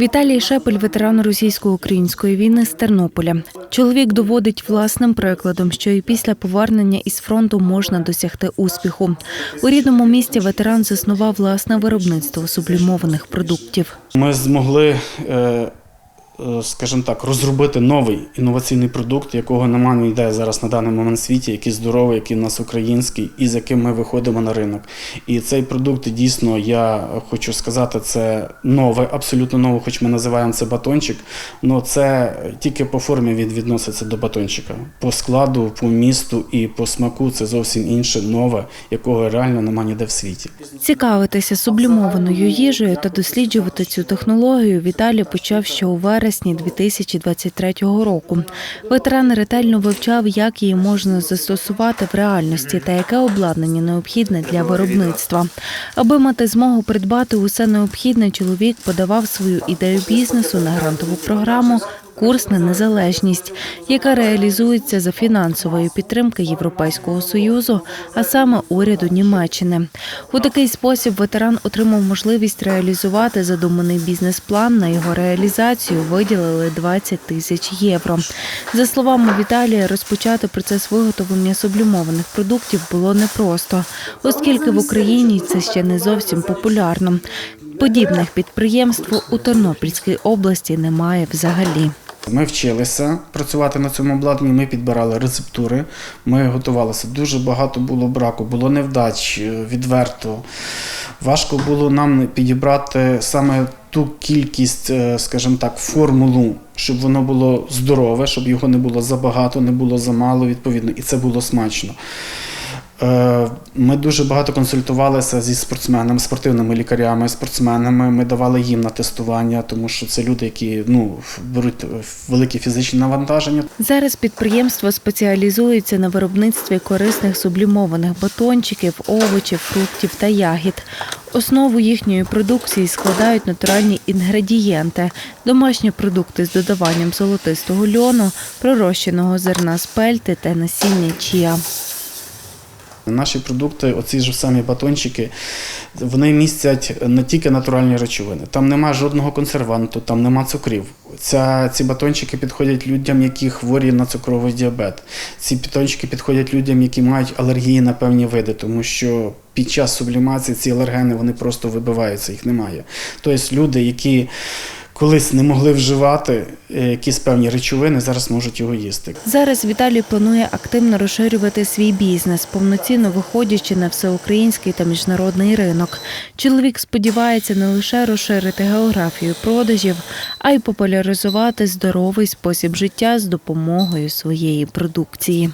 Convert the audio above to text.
Віталій Шепель, ветеран російсько-української війни з Тернополя. Чоловік доводить власним прикладом, що і після повернення із фронту можна досягти успіху. У рідному місті ветеран заснував власне виробництво сублімованих продуктів. Ми змогли, е, скажімо так, розробити новий інноваційний продукт, якого немає ніде зараз на даний момент в світі, який здоровий, який в нас український, і з яким ми виходимо на ринок. І цей продукт дійсно, я хочу сказати, це нове, абсолютно нове, хоч ми називаємо це батончик. але це тільки по формі він відноситься до батончика. По складу, по місту і по смаку це зовсім інше, нове, якого реально немає ніде в світі. Цікавитися сублімованою їжею та досліджувати цю технологію Віталій почав ще у вересні 2023 року. Ветеран ретельно вивчав, як її можна застосувати в реальності та яке обладнання необхідне для виробництва. Аби мати змогу придбати усе необхідне, чоловік подавав свою ідею бізнесу на грантову програму. Курс на незалежність, яка реалізується за фінансової підтримки Європейського союзу, а саме уряду Німеччини. У такий спосіб ветеран отримав можливість реалізувати задуманий бізнес-план. На його реалізацію виділили 20 тисяч євро. За словами Віталія, розпочати процес виготовлення сублімованих продуктів було непросто, оскільки в Україні це ще не зовсім популярно. Подібних підприємств у Тернопільській області немає взагалі. Ми вчилися працювати на цьому обладнанні, ми підбирали рецептури, ми готувалися. Дуже багато було браку, було невдач, е, відверто. Важко було нам підібрати саме ту кількість, е, скажімо так, формулу, щоб воно було здорове, щоб його не було забагато, не було замало, відповідно, і це було смачно. Е, Ми дуже багато консультувалися зі спортсменами, спортивними лікарями, спортсменами. Ми давали їм на тестування, тому що це люди, які ну, беруть великі фізичні навантаження. Зараз підприємство спеціалізується на виробництві корисних сублімованих батончиків, овочів, фруктів та ягід. Основу їхньої продукції складають натуральні інгредієнти, домашні продукти з додаванням золотистого льону, пророщеного зерна спельти та насіння чія. Наші продукти, оці ж самі батончики, вони містять не тільки натуральні речовини. Там нема жодного консерванту, там нема цукрів. Ця, ці батончики підходять людям, які хворі на цукровий діабет. Ці батончики підходять людям, які мають алергії на певні види, тому що під час сублімації ці алергени вони просто вибиваються, їх немає. Тобто люди, які колись не могли вживати е, якісь певні речовини, зараз можуть його їсти. Зараз Віталій планує активно розширювати свій бізнес, повноцінно виходячи на всеукраїнський та міжнародний ринок. Чоловік сподівається не лише розширити географію продажів, а й популяризувати здоровий спосіб життя з допомогою своєї продукції.